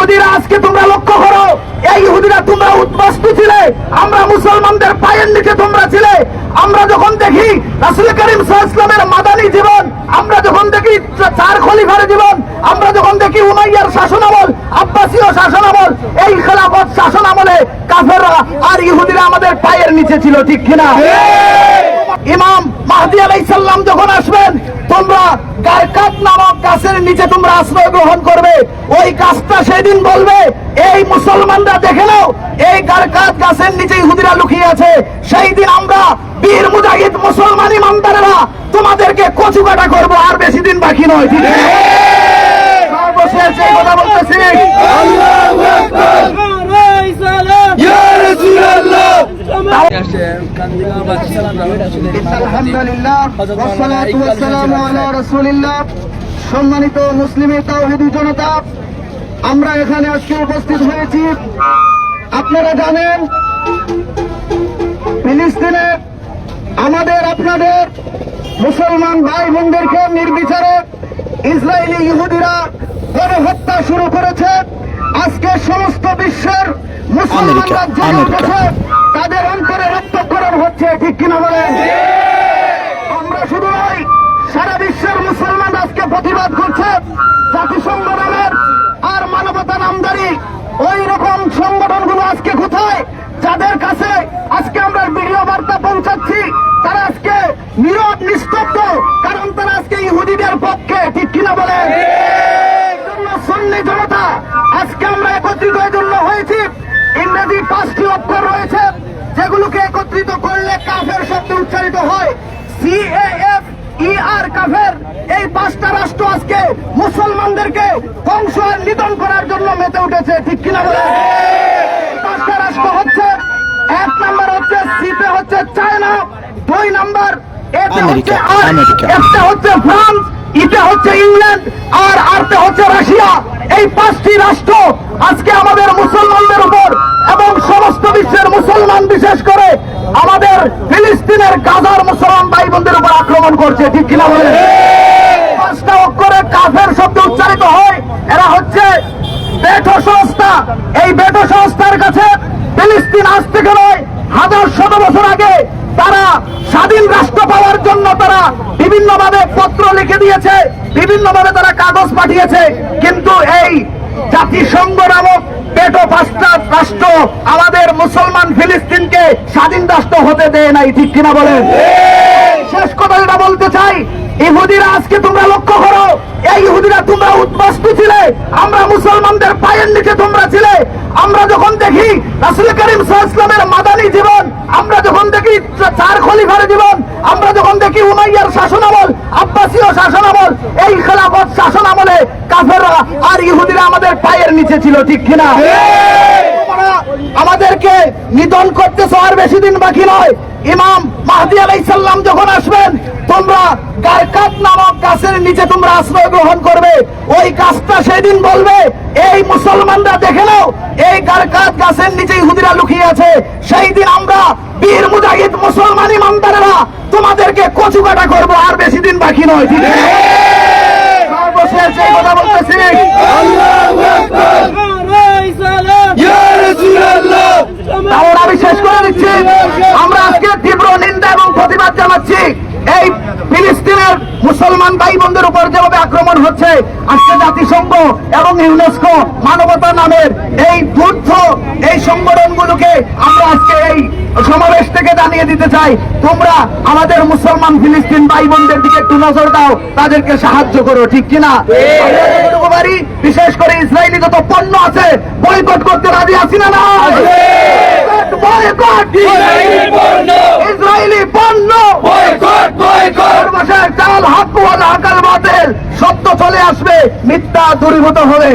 ইহুদিরা আজকে তোমরা লক্ষ্য করো এই ইহুদিরা তোমরা উদ্বাস্তু ছিলে আমরা মুসলমানদের পায়ের নিচে তোমরা ছিলে। আমরা যখন দেখি রাসুল করিম ইসলামের মাদানী জীবন আমরা যখন দেখি চার খলিফার জীবন আমরা যখন দেখি উমাইয়ার শাসন আমল আব্বাসীয় শাসন আমল এই খেলাফত শাসন আমলে কাফেররা আর ইহুদিরা আমাদের পায়ের নিচে ছিল ঠিক কিনা? ইমাম মাহদি আলাই সাল্লাম যখন আসবেন তোমরা নামক গাছের নিচে তোমরা আশ্রয় গ্রহণ করবে। ওই গাছটা সেদিন বলবে, এই মুসলমানরা দেখে নাও, এই গারকাত গাছের নিচে ইহুদিরা লুকিয়ে আছে। সেই দিন আমরা বীর মুজাহিদ মুসলমান ইমানদারেরা তোমাদেরকে কচু কাটা করব, আর বেশি দিন বাকি নয়, ঠিক আছে? আলহামদুলিল্লাহ সম্মানিত মুসলিম তাওহীদি জনতা আমরা এখানে আজকে উপস্থিত হয়েছি। আপনারা জানেন ফিলিস্তিনে আমাদের আপনাদের মুসলমান ভাই বোনদেরকে নির্বিচারে ইসরায়েলি ইহুদিরা গণহত্যা শুরু করেছে। আজকে সমস্ত বিশ্বের মুসলমানরা জেগে উঠেছে তাদের অন্তরে রক্তক্ষরণ হচ্ছে ঠিক কিনা বলেন? আমরা শুধু নয় সারা বিশ্বের মুসলমান আজকে প্রতিবাদ করছে জাতিসংঘ নামের আর মানবতা নামদারি ওই রকম সংগঠনগুলো আজকে কোথায়? যাদের কাছে আজকে আমরা ভিডিও বার্তা পৌঁছাচ্ছি, তারা আজকে নীরব, নিস্তব্ধ, কারণ তারা আজকে ইহুদিদের পক্ষে, ঠিক কিনা জন্য সন্নি জনতা, আজকে আমরা একত্রিত জন্য হয়েছি। ইংরেজি পাঁচটি অক্ষর রয়েছে। এই পাঁচটা রাষ্ট্র আজকে মুসলমানদেরকে ধ্বংস নিধন করার জন্য মেতে উঠেছে ঠিক কিনা বলে পাঁচটা রাষ্ট্র হচ্ছে এক নাম্বার হচ্ছে সিতে হচ্ছে চায়না দুই নাম্বার এতে হচ্ছে। একটা হচ্ছে ফ্রান্স ইটা হচ্ছে ইংল্যান্ড আর আরতে হচ্ছে রাশিয়া। এই পাঁচটি রাষ্ট্র আজকে আমাদের মুসলমানদের উপর এবং সমস্ত বিশ্বের মুসলমান বিশেষ করে আমাদের ফিলিস্তিনের গাজার মুসলমান ভাই বোনদের উপর আক্রমণ করছে ঠিক কিনা বলে কাফের শব্দ উচ্চারিত হয়, এরা হচ্ছে বেটো সংস্থা। এই বেটো সংস্থার কাছে ফিলিস্তিন আজ থেকে নয়, হাজার শত বছর আগে তারা স্বাধীন রাষ্ট্র পাওয়ার জন্য তারা বিভিন্নভাবে পত্র লিখে দিয়েছে, বিভিন্নভাবে তারা কাগজ পাঠিয়েছে। কিন্তু এই জাতিসংঘ নামক পেটো পাঁচটা রাষ্ট্র আমাদের মুসলমান ফিলিস্তিনকে স্বাধীন রাষ্ট্র হতে দেয় নাই, ঠিক কিনা বলেন? শেষ কথা বলতে চাই, ইহুদিরা আজকে তোমরা লক্ষ্য করো এই ইহুদিরা তোমরা উদ্বাস্তু ছিলে। আমরা মুসলমানদের পায়ের নিচে তোমরা ছিলে। আমরা যখন দেখি রাসুল করিম ইসলামের মাদানী জীবন আমরা যখন দেখি চার খলিফার জীবন আমরা যখন দেখি উমাইয়ার শাসন আমল আব্বাসীয় শাসন আমল এই খেলাফত শাসন আমলে কাফেররা আর ইহুদিরা আমাদের পায়ের নিচে ছিল ঠিক কিনা? আমাদেরকে নিধন করতেছ আর বেশি দিন বাকি নয়। ইমাম মাহদি আলাই সাল্লাম যখন আসবেন, তোমরা গারকাত নামক গাছের নিচে তোমরা আশ্রয় গ্রহণ করবে। ওই গাছটা সেদিন বলবে, এই মুসলমানরা দেখে নাও, এই গারকাত গাছের নিচে ইহুদিরা লুকিয়ে আছে। সেই দিন আমরা বীর মুজাহিদ মুসলমান ইমানদারেরা তোমাদেরকে কচুকাটা করব, আর বেশি দিন বাকি নয়, ঠিক আছে সর্বশেষ এই কথা বলতেছি তাহলে আমি শেষ করে দিচ্ছি আমরা আজকে তীব্র নিন্দা এবং প্রতিবাদ জানাচ্ছি এই ফিলিস্তিনের মুসলমান ভাই বোনদের উপর যেভাবে আক্রমণ হচ্ছে আজকে জাতিসংঘ এবং ইউনেস্কো মানবতা নামের এই যুদ্ধ এই সংগঠনগুলোকে আমরা আজকে এই সমাবেশ থেকে জানিয়ে দিতে চাই। তোমরা আমাদের মুসলমান ফিলিস্তিন ভাই বোনদের দিকে একটু নজর দাও তাদেরকে সাহায্য করো ঠিক কিনা? পারি, বিশেষ করে ইসরায়েলি যত পণ্য আছে বয়কট করতে রাজি আছি না না? বয়কট ইসরায়েলি পণ্য সর্বশেষ চাল হাক্কুয়াল হাকাল বাতিল। সত্য চলে আসবে মিথ্যা দূরীভূত হবে।